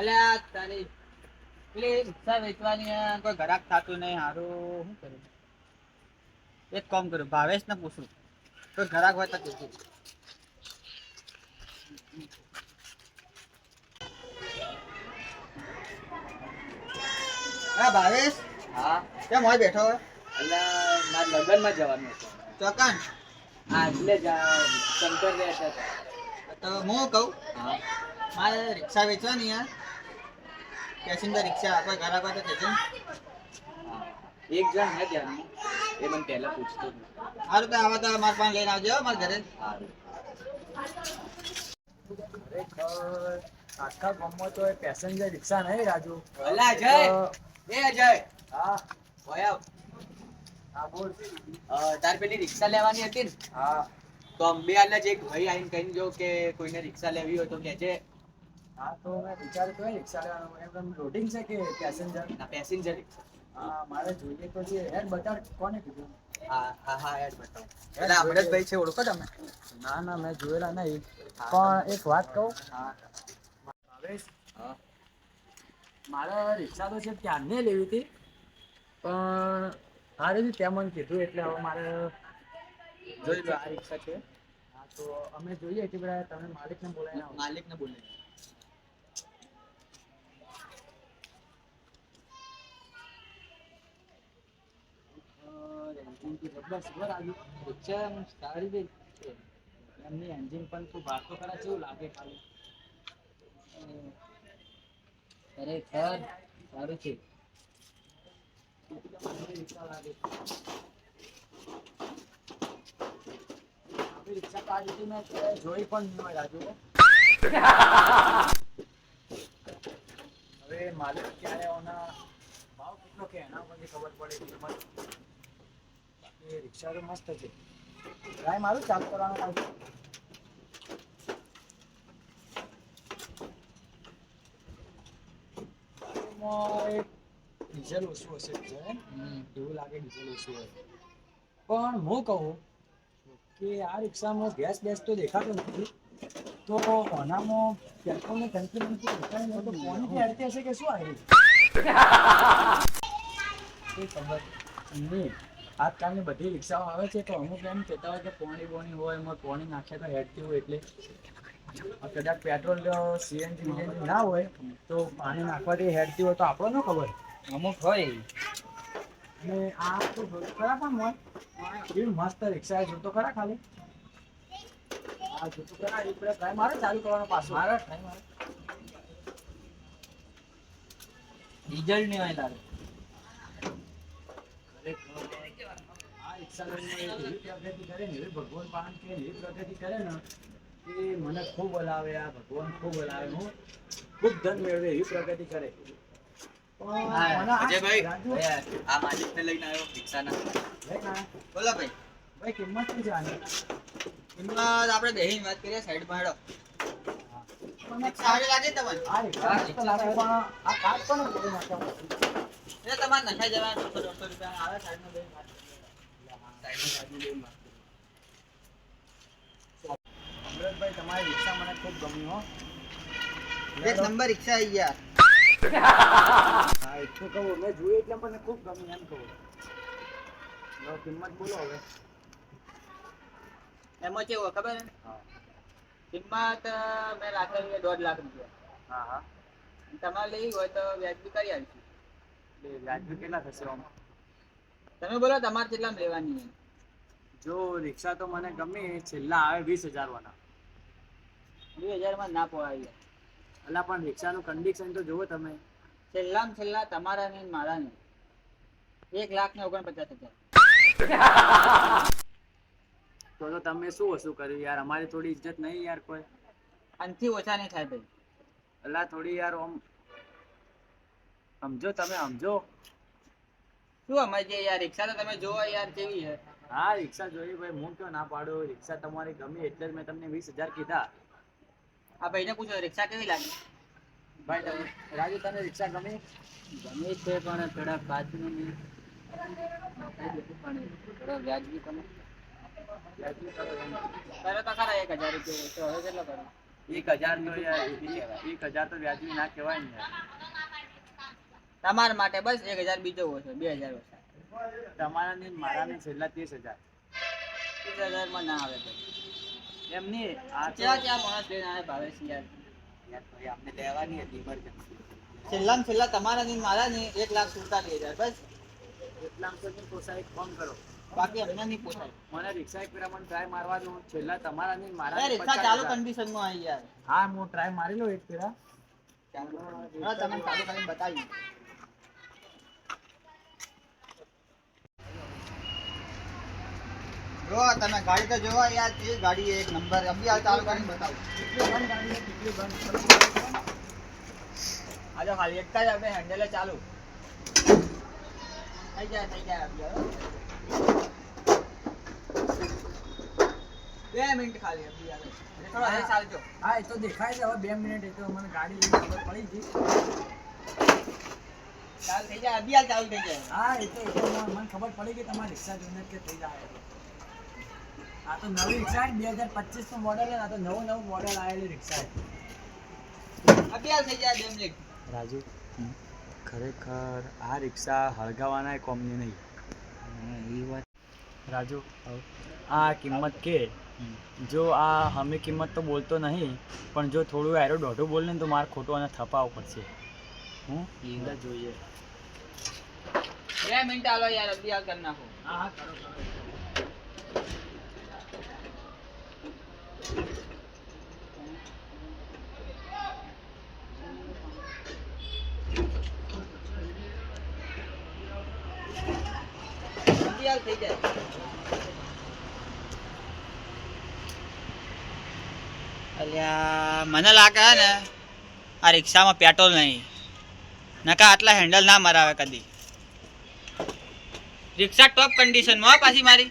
અલ્યા તારી પેલી રિક્ષા વેચવાની કોઈ ઘરાક થતું નહીં હારું શું કરું? એક કામ કરું ભાવેશ ને પૂછું કોઈ ઘરાક હોય તો પૂછું હા ભાવેશ હા? કેમ હોય બેઠો હોય અલા મારા લગ્નમાં જવાનું હતું ચોકાન હા એટલે જ શંકર રહેતા તો હું કહું મારે રિક્ષા વેચવાની યાર પેસેન્જર રિક્ષા કોઈ ઘરાક પાસે તો એક જણ હે ધ્યાન એ મને પહેલા પૂછતો હાલ તો આવા તો મારા પાસે લઈને આવજો મારા ઘરે. આખા ગામમાં તો એ પેસેન્જર રિક્ષા નહીં રાજુ. અલા અજય એ અજય હા. ભયા. હા બોલ. તાર પેલી રિક્ષા લેવાની હતી ને? હા. તો અંબે આલા જ એક ભાઈ આવીને કહીને જો કે કોઈને રિક્ષા લેવી હોય તો કહેજે. હા તો મેં વિચાર્યું તો રિક્ષા લેવાનું. એમ એમ લોડિંગ છે કે પેસેન્જર ના પેસેન્જર રિક્ષા. હા મારે જોઈએ તો છે હેડ બતાડ કોને કીધું? હા હા હા યાર બતાવો એટલે અમૃતભાઈ છે ઓળખો તમે? ના ના મેં જોયેલા નહીં. પણ એક વાત કહું? હા. ભાવેશ હા. મારે રિક્ષા તો છે ત્યારને લેવી હતી. પણ હારે ત્યાં મને કીધું એટલે હવે મારે જોઈ લો આ રિક્ષા છે. હા તો અમે જોઈએ કે બધા તમે માલિકને બોલાવીને આવો. એન્જિન પણ લાગે ખાલી ખરેખર સારું છે રિક્ષા લાગે આપણી રિક્ષા તો આ મેં જોઈ પણ નહીં રાજુ હવે માલિક ક્યારે ભાવ કેટલો કે એના પરથી ખબર પડે કિંમત રિક્ષા તો મસ્ત છે ટ્રાય મારું ચાલુ કરવાનું ડીઝલ ઓછું હશે એવું લાગે ડીઝલ ઓછું હોય પણ હું કહું કે આ રિક્ષામાં ગેસ બેસ તો દેખાતો નથી તો આનામાં પેટ્રોલની ટંકી બનતી દેખાય નહીં તો કોની હેરતી હશે કે શું આવી ખબર નહીં આજકાલની બધી રિક્ષાઓ આવે છે તો અમુક એમ કહેતા હોય કે પોણી બોણી હોય એમાં પોણી નાખે તો હેડતી હોય એટલે. કદાચ પેટ્રોલ સીએનજી ના હોય તો પાણી નાખવાથી હેડતી હોય તો આપણો ન ખબર. અમુક હોય. અને આ તો ખરા પણ હોય કેવી મસ્ત રિક્ષા જોતો ખરા ખાલી? આ જોતો ખરા એક ટ્રાય મારે ચાલુ કરવાનો પાછો. મારે ટ્રાય મારે. ડીઝલ નહીં હોય તારે. રિક્ષા એવી વાત કરીએ સાઈડ હેડો મને સારી લાગે તમને આ મસ્ત પણ તમારે નખાઈ જવા દોઢસો રૂપિયા આવે વાત કરીએ. સાઈડમાં બેહીને વાત કરીએ. અમૃતભાઈ તમારી રિક્ષા મને ખૂબ ગમી હો. એક નંબર રિક્ષા આવી ગયા. હા એટલું કહું મેં જોયું એટલે મને ખૂબ ગમી એમ કહું. લો કિંમત બોલો હવે. એમાં કેવું ખબર ને કિંમત મેં રાખેલી છે દોઢ લાખ રૂપિયા. હા હા. તમારે લેવી હોય તો વ્યાજબી કરી આવીશું. વ્યાજબી કેટલા થશે આમ? તમે બોલો તમારે કેટલા લેવાની છે? જો રિક્ષા તો મને ગમે છેલ્લા આવે વીસ હજાર વાળા બે હજારમાં ના પોવાય અલા પણ રિક્ષાનું કન્ડિશન તો જુઓ તમે. છેલ્લામાં છેલ્લા તમારા ને મારા ને એક લાખ ને ઓગણપચાસ હજાર. તો તો તમે શું વસ્તુ કર્યું યાર? અમારી થોડી ઇજ્જત નહીં યાર કોઈ. આનથી ઓછા નહીં થાય ભાઈ. અલા થોડી યાર આમ સમજો તમે સમજો. શું યાર રિક્ષા તો તમે જોવો યાર કેવી છે. હા રિક્ષા જોઈ ભાઈ હું કયો ના પાડું? રિક્ષા તમારી ગમી એટલે જ મેં તમને વીસ હજાર કીધા. આ ભાઈને પૂછો રિક્ષા કેવી લાગી? ભાઈ તમે રાજુ તને રિક્ષા ગમી? ગમે છે પણ થોડા બાજુનું નહીં. થોડો વ્યાજબી તમે તો ખરા એક હજાર રૂપિયા તો હવે કેટલો કરો એક હજાર તો એક- હજાર તો વ્યાજબી ના કહેવાય ને યાર. તમારા માટે બસ એક હજાર બીજો ઓછો બે હજાર ઓછા તમારા ને મારા ને છેલ્લા ત્રીસ હજાર. ત્રીસ હજારમાં ના આવે ભાઈ એમ નહીં આ ક્યાં ક્યાં માણસ લઈને આવે ભાવેશ યાર? યાર ભાઈ લેવાની હતી ઇમરજન્સી છેલ્લા ને છેલ્લા તમારા ની મારા ની એક લાખ સુડતાલીસ હજાર બસ. એટલામાં તો પોસાય ફોન કરો. બાકી અમને નહીં પોસાય. મને રિક્ષા એક ફેરા ટ્રાય મારવા દો. છેલ્લા તમારા ને મારા રિક્ષા ચાલુ હજાર. કન્ડિશનમાં આવી યાર. હા હું ટ્રાય મારી લો એક પેરા હા તમે ચાલુ કરીને બતાવી જો તમે ગાડી તો જોવો યાર તે ગાડી એક નંબર. અભી ચાલુ કરીને બતાવું. આજો ખાલી એક જ આપણે હેન્ડલે ચાલુ. થઈ જાય થઈ જાય બે મિનિટ ખાલી અભી આવે ચાલજો. હા એ તો દેખાય છે હવે બે મિનિટ એ તો મને ગાડી લઈને ખબર પડી ગઈ. ચાલુ થઈ જાય અભી હાલ ચાલુ થઈ જાય. હા એ તો મને મને ખબર પડી ગઈ તમારી રિક્ષા જોઈને કે થઈ જાય. આ તો નવી રિક્ષા બે હજાર પચીસનું મોડેલ આ તો નવું નવું મોડલ આવેલી રિક્ષા અભ્યાસ થઈ જાય બે રાજુ ખરેખર આ રિક્ષા હળગાવાના કોમની નહીં. એ વાત રાજુ આ કિંમત કે? જો આ અમે કિંમત તો બોલતો નહીં પણ જો થોડું એરો દોઢું બોલે તો મારે ખોટું અને થપાવવું પડશે. હું? એ જોઈએ. બે મિનિટ આલો યાર અભ્યાસ કરી નાખો. હા હા કરો કરો અભી હાલ અલ્યા, મને લાગે ને, આ રિક્ષામાં પેટ્રોલ નહીં. નકા આટલા હેન્ડલ ના મરાવે કદી. રિક્ષા ટોપ કન્ડિશનમાં પાછી મારી.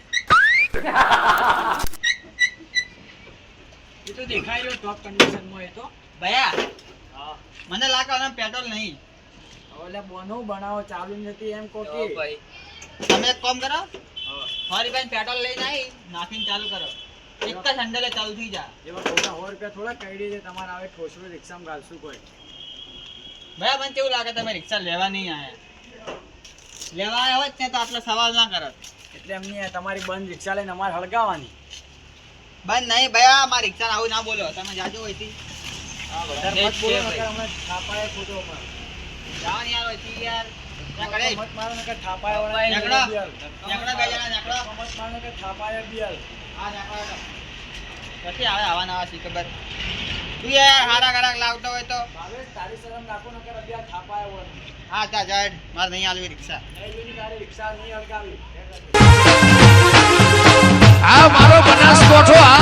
તો દેખાય રહ્યો ટોપ કન્ડિશનમાં એ તો. ભયા હા. મને લાગે પેટ્રોલ નહીં. ઓલે બોનો બનાવો ચાલુ નથી એમ કહો કે. તમે એક કામ કરો. ફરી મારી પેટ્રોલ લઈને આવી નાખીને ચાલુ કરો. એક જ હેન્ડલે ચાલુ થઈ જા એવા થોડા સો રૂપિયા થોડા કઈડી છે તમારે આવે ઠોસરો રિક્ષામાં ગાલશું કોઈ. ભાઈ મને કેવું લાગે તમે રિક્ષા લેવા નહીં આયા? લેવા આવ્યો જ ને તો આટલો સવાલ ના કરો. એટલે એમની તમારી બંધ રિક્ષા લઈને અમારે હળગાવાની બંધ નહીં ભયા મારી રિક્ષા આવું ના બોલો તમે જાજો હોયથી વધારે એ મત બોલો છે નકર ભાઈ. હમણાં થાપાએ ખોટો અમારે. જાઓ ને યાર હોયથી યાર નીકળે. મત મારો નકર થાપાએ વાળા નીકળો. બિયલ. નીકળો બે જણા, નીકળો. મત મારો નકર થાપાએ બિયલ. હા નીકળો તો. પછી આવે આવા નવા શી ખબર તું યાર હારા ગરાક લાવતો હોય તો? તારી શરમ રાખો નકર હા મારે નહીં આલવી રિક્ષા. નહીં રિક્ષા નહીં હળગાવી. આ મારો બનાસકોઠો આ